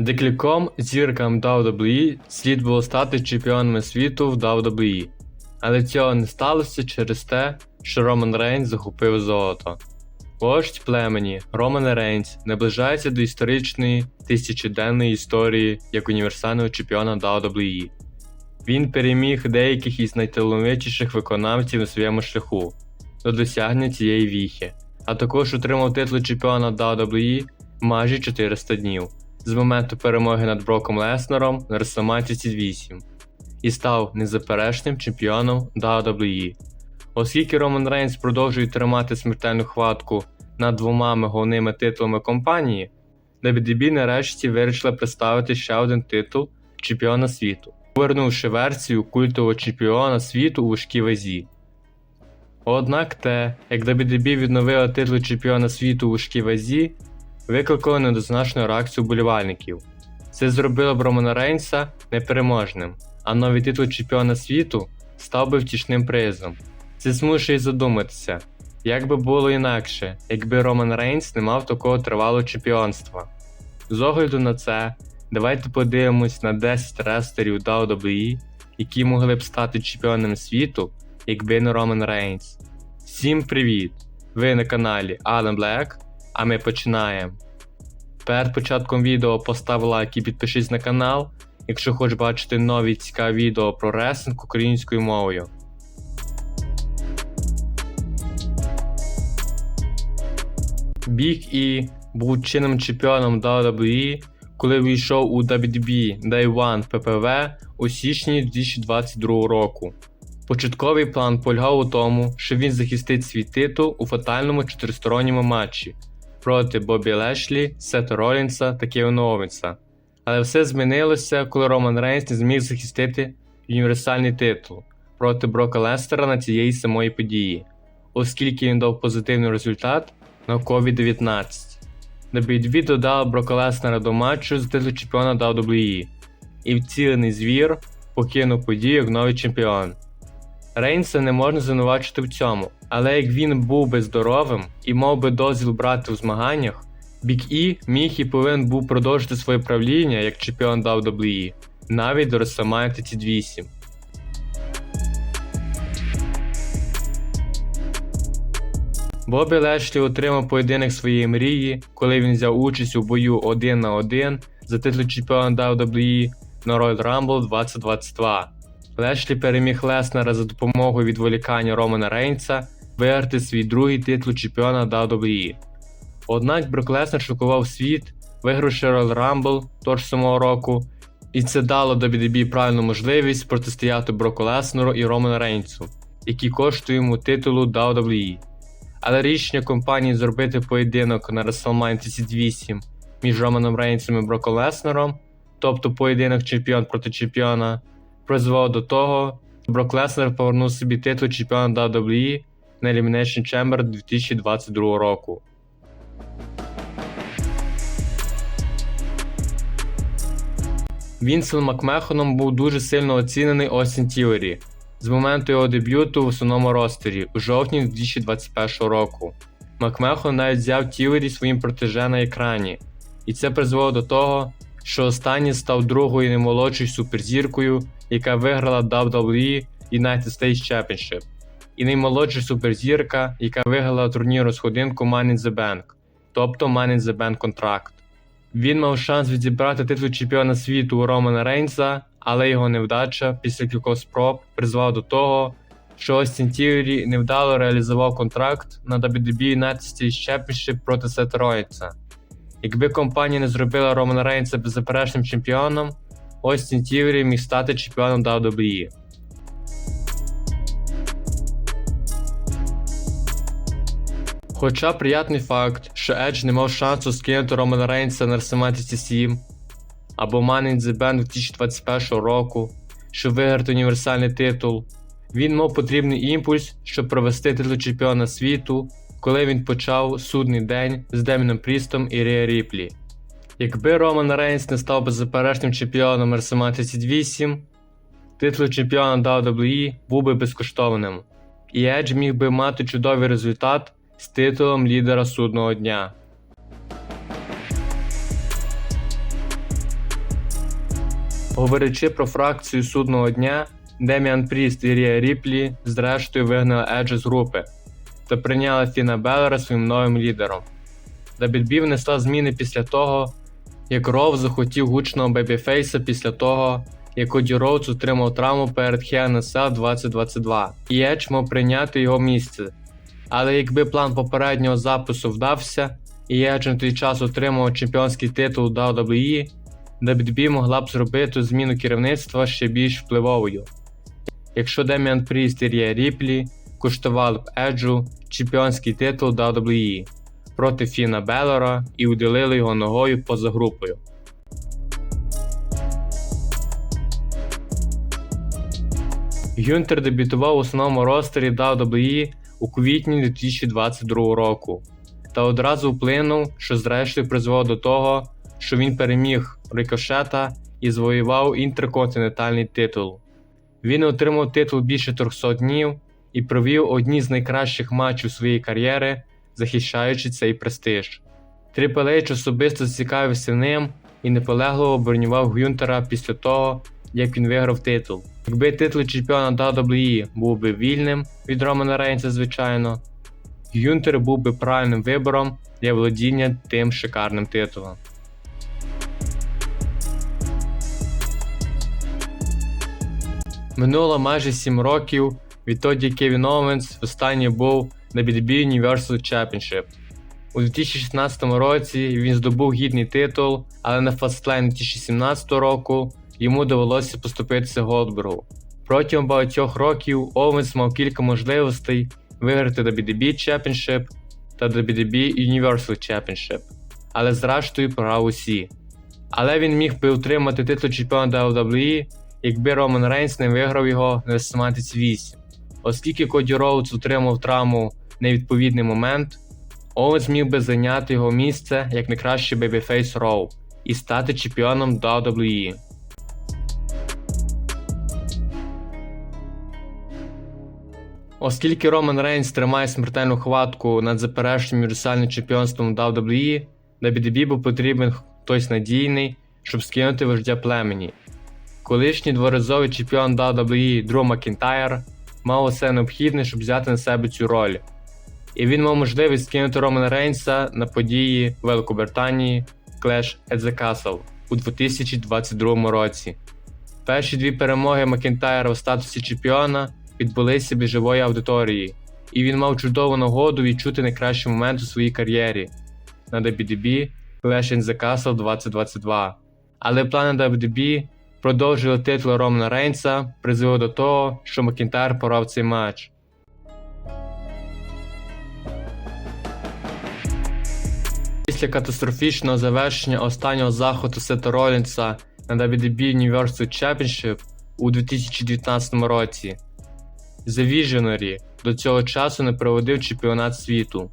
Декільком зіркам WWE слід було стати чемпіонами світу в WWE, але цього не сталося через те, що Роман Рейнс захопив золото. Вождь племені Роман Рейнс наближається до історичної тисячоденної історії як універсального чемпіона WWE. Він переміг деяких із найталановитіших виконавців на своєму шляху до досягнення цієї віхи, а також отримав титул чемпіона WWE майже 400 днів з моменту перемоги над Броком Леснером на WrestleMania 38 і став незаперечним чемпіоном WWE. Оскільки Роман Рейнс продовжує тримати смертельну хватку над двома головними титулами компанії, WWE нарешті вирішила представити ще один титул чемпіона світу, повернувши версію культового чемпіона світу у важкій вазі. Однак те, як WWE відновила титул чемпіона світу у важкій вазі, викликало недозначну реакцію вболівальників. Це зробило б Романа Рейнса непереможним, а новий титул чемпіона світу став би втішним призом. Це змушує задуматися, як би було інакше, якби Роман Рейнс не мав такого тривалого чемпіонства. З огляду на це, давайте подивимось на 10 рестерів WWE, які могли б стати чемпіонами світу, якби не Роман Рейнс. Всім привіт! Ви на каналі Adam Black, а ми починаємо. Перед початком відео постав лайк і підпишись на канал, якщо хочеш бачити нові цікаві відео про рестлинг українською мовою. Біг І був чинним чемпіоном WWE, коли війшов у WWE Day One PPV у січні 2022 року. Початковий план полягав у тому, що він захистить свій титул у фатальному чотиристоронньому матчі проти Бобі Лешлі, Сета Ролінса та Кевіна Овенса. Але все змінилося, коли Роман Рейнс не зміг захистити універсальний титул проти Брока Лестера на цієї самої події, оскільки він дав позитивний результат на COVID-19. WWE додав Брока Леснера до матчу з титул чемпіона WWE, і вцілений звір покинув подію як новий чемпіон. Рейнса не можна звинувачити в цьому, але як він був би здоровим і мав би дозвіл брати у змаганнях, Бік І міг і повинен був продовжити своє правління як чемпіон WWE, навіть до WrestleMania 38. Бобі Лешлі отримав поєдинок своєї мрії, коли він взяв участь у бою 1 на 1 за титул чемпіона WWE на Royal Rumble 2022. Лешлі переміг Леснера за допомогою відволікання Романа Рейнса виграти свій другий титул чемпіона WWE. Однак Брок Леснер шокував світ, вигравши Royal Rumble того ж самого року, і це дало WWE правильну можливість протистояти Броку Леснеру і Роману Рейнсу, які коштують йому титулу WWE. Але рішення компанії зробити поєдинок на WrestleMania 38 між Романом Рейнсом і Броком Леснером, тобто поєдинок чемпіон проти чемпіона, призвело до того, що Брок Леснер повернув собі титул чемпіона WWE на Elimination Chamber 2022 року. Вінсел Макмехоном був дуже сильно оцінений Остін Тілері з моменту його дебюту в основному ростері у жовтні 2021 року. Макмехон навіть взяв Тілері своїм протеже на екрані, і це призвело до того, що останній став другою наймолодшою суперзіркою, яка виграла WWE United States Championship, і наймолодша суперзірка, яка виграла турніру сходинку Money in the Bank, тобто Money in the Bank контракт. Він мав шанс відібрати титул чемпіона світу у Романа Рейнса, але його невдача після кількох спроб призвела до того, що Остін Тіорі невдало реалізував контракт на WWE United States Championship проти Сета Ролінса. Якби компанія не зробила Романа Рейнса беззаперечним чемпіоном, Остін Тіорі міг стати чемпіоном WWE. Хоча приятний факт, що Едж не мав шансу скинути Романа Рейнса на WrestleMania 37 або Money in the Bank 2021 року, щоб виграти універсальний титул, він мав потрібний імпульс, щоб провести титул чемпіона світу, коли він почав судний день з Деміном Прістом і Рія Ріплі. Якби Роман Рейнс не став беззаперечним чемпіоном WrestleMania 38, титул чемпіона WWE був би безкоштовним, і Едж міг би мати чудовий результат з титулом лідера судного дня. Говорячи про фракцію судного дня, Деміан Пріст і Рія Ріплі зрештою вигнали Еджа з групи та прийняли Фіна Беллера своїм новим лідером. WB внесла зміни після того, як Роу захотів гучного бебіфейса після того, як Коді Роудс отримав травму перед Cell 2022, і Едж мав прийняти його місце. Але якби план попереднього запису вдався, і Едж на той час отримав чемпіонський титул WWE, WB могла б зробити зміну керівництва ще більш впливовою. Якщо Деміан Пріст і Рія Ріплі коштували б Еджу чемпіонський титул WWE проти Фіна Беллера і уділили його ногою поза групою. Гюнтер дебютував у основному ростері WWE у квітні 2022 року та одразу вплинув, що зрештою призвело до того, що він переміг Рикошета і завоював інтерконтинентальний титул. Він отримав титул більше 300 днів і провів одні з найкращих матчів своєї кар'єри, захищаючи цей престиж. Трипл Ейдж особисто зацікавився ним і наполегливо оборонював Гюнтера після того, як він виграв титул. Якби титул чемпіона WWE був би вільним від Романа Рейнса, звичайно, Гюнтер був би правильним вибором для володіння тим шикарним титулом. Минуло майже 7 років відтоді Кевін Оуенс останній був на BDB Universal Championship. У 2016 році він здобув гідний титул, але на Fastlane 2017 року йому довелося поступитися Голдбергу. Протягом багатьох років Оуенс мав кілька можливостей виграти WDB Championship та WDB Universal Championship, але зрештою програв усі. Але він міг би утримати титул чемпіона WWE, якби Роман Рейнс не виграв його на WrestleMania 8. Оскільки Коді Роудс отримав травму в невідповідний момент, Оуенс міг би зайняти його місце як найкращий бейбіфейс Роу і стати чемпіоном WWE. Оскільки Роман Рейнс тримає смертельну хватку над запереченим універсальним чемпіонством WWE, WDB був потрібен хтось надійний, щоб скинути вождя племені. Колишній дворазовий чемпіон WWE Дрю Макінтайр мав усе необхідне, щоб взяти на себе цю роль. І він мав можливість скинути Романа Рейнса на події Великобританії Clash at the Castle у 2022 році. Перші дві перемоги Макінтайра у статусі чемпіона відбулися без живої аудиторії, і він мав чудову нагоду відчути найкращий момент у своїй кар'єрі на WDB Clash in the Castle 2022. Але плани WDB продовжили титул Романа Рейнса призвело до того, що Макінтайр порав цей матч. Після катастрофічного завершення останнього заходу Сета Ролінса на WDB Universal Championship у 2019 році, The Visionary до цього часу не проводив чемпіонат світу.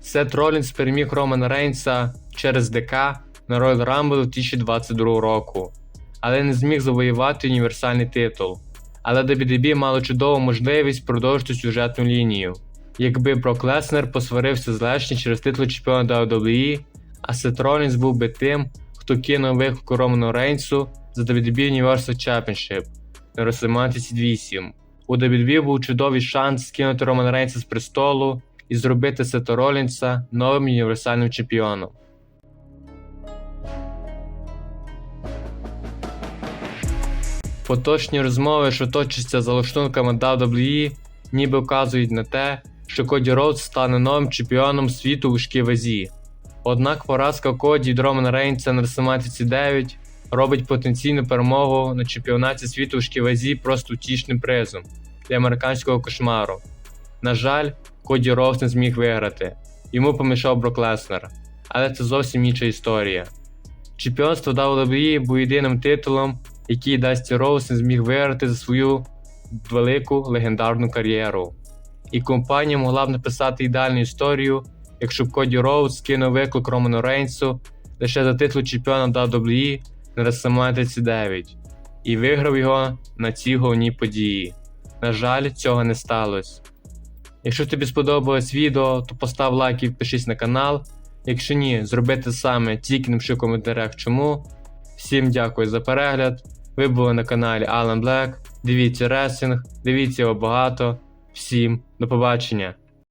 Сет Ролінс переміг Романа Рейнса через ДК на Royal Rumble 2022 року, але не зміг завоювати універсальний титул. Але WWE мало чудову можливість продовжити сюжетну лінію. Якби Брок Леснер посварився з Лешні через титул чемпіона WWE, а Сет Ролінс був би тим, хто кинув виклику Роману Рейнсу за WWE Universal Championship на WrestleMania 38. У WWE був чудовий шанс скинути Романа Рейнса з престолу і зробити Сета Ролінса новим універсальним чемпіоном. Поточні розмови, що точаться за лаштунками WWE, ніби вказують на те, що Коді Роудс стане новим чемпіоном світу у важкій вазі. Однак поразка Коді від Романа Рейнса на WrestleMania 9 робить потенційну перемогу на чемпіонаті світу у важкій вазі просто утішним призом для американського кошмару. На жаль, Коді Роудс не зміг виграти, йому помішав Брок Леснер, але це зовсім інша історія. Чемпіонство WWE був єдиним титулом, який Дасті Роуз не зміг виграти за свою велику легендарну кар'єру. І компанія могла б написати ідеальну історію, якщо б Коді Роуз скинув виклик Роману Рейнсу лише за титул чемпіона WWE на WrestleMania 39 і виграв його на цій головній події. На жаль, цього не сталося. Якщо тобі сподобалось відео, то постав лайк і підпишись на канал. Якщо ні, зроби те саме, тільки напиши в коментарях чому. Всім дякую за перегляд. Ви були на каналі Alan Black. Дивіться рестлінг, дивіться його багато. Всім до побачення.